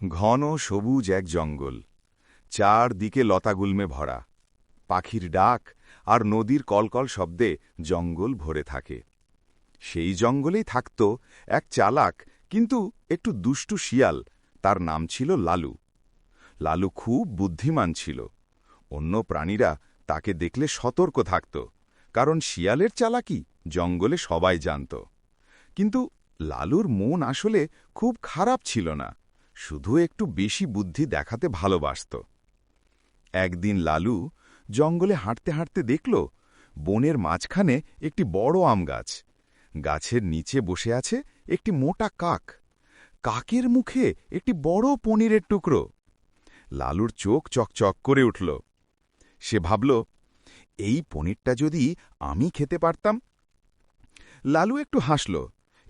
ঘন সবুজ এক জঙ্গল। চারদিকে লতাগুল্মে ভরা। পাখির ডাক আর নদীর কলকল শব্দে জঙ্গল ভরে থাকে। সেই জঙ্গলেই থাকত এক চালাক, কিন্তু একটু দুষ্টু শিয়াল, তার নাম ছিল লালু। লালু খুব বুদ্ধিমান ছিল। অন্য প্রাণীরা তাকে দেখলে সতর্ক থাকত, কারণ শিয়ালের চালাকি জঙ্গলে সবাই জানত। কিন্তু লালুর মন আসলে খুব খারাপ ছিল না। শুধু একটু বেশি বুদ্ধি দেখাতে ভালোবাসত। একদিন লালু জঙ্গলে হাঁটতে হাঁটতে দেখল, বনের মাঝখানে একটি বড় আম গাছ। গাছের নিচে বসে আছে একটি মোটা কাক। কাকের মুখে একটি বড় পনিরের টুকরো। লালুর চোখ চকচক করে উঠল। সে ভাবল, এই পনিরটা যদি আমি খেতে পারতাম? লালু একটু হাসল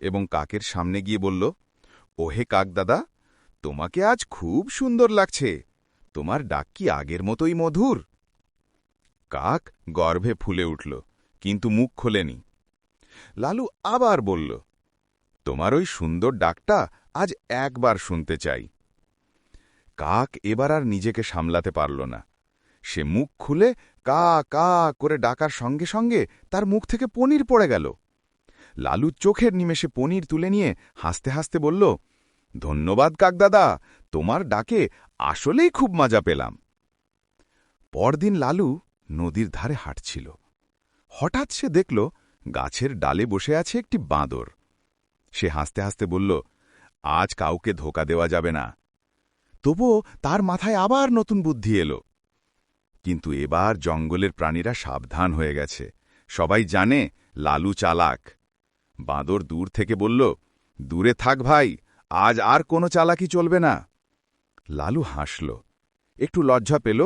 এবং কাকের সামনে গিয়ে বলল, ওহে কাক দাদা তোমাকে আজ খুব সুন্দর লাগছে। তোমার ডাক কি আগের মতোই মধুর? কাক গর্ভে ফুলে উঠল, কিন্তু মুখ খোলেনি। লালু আবার বলল, তোমার ওই সুন্দর ডাকটা আজ একবার শুনতে চাই। কাক এবার আর নিজেকে সামলাতে পারল না। সে মুখ খুলে কা কা করে ডাকার সঙ্গে সঙ্গে তার মুখ থেকে পনির পড়ে গেল। লালু চোখের নিমেষে পনির তুলে নিয়ে হাসতে হাসতে বলল ধন্যবাদ, কাকদাদা। তোমার ডাকে আসলেই খুব মজা পেলাম। পরদিন লালু নদীর ধারে হাঁটছিল। হঠাৎ সে দেখল গাছের ডালে বসে আছে একটি বাঁদর। সে হাসতে হাসতে বলল, আজ কাউকে ধোকা দেওয়া যাবে না। তবুও তার মাথায় আবার নতুন বুদ্ধি এলো। কিন্তু এবার জঙ্গলের প্রাণীরা সাবধান হয়ে গেছে। সবাই জানে লালু চালাক। বাঁদর দূর থেকে বলল, দূরে থাক ভাই আজ আর কোনো চালাকি চলবে না। লালু হাসল। একটু লজ্জা পেল।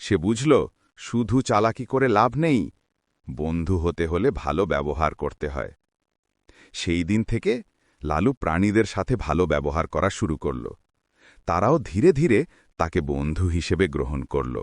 সে বুঝল, শুধু চালাকি করে লাভ নেই, বন্ধু হতে হলে ভালো ব্যবহার করতে হয়। সেই দিন থেকে লালু প্রাণীদের সাথে ভালো ব্যবহার করা শুরু করল। তারাও ধীরে ধীরে তাকে বন্ধু হিসেবে গ্রহণ করল।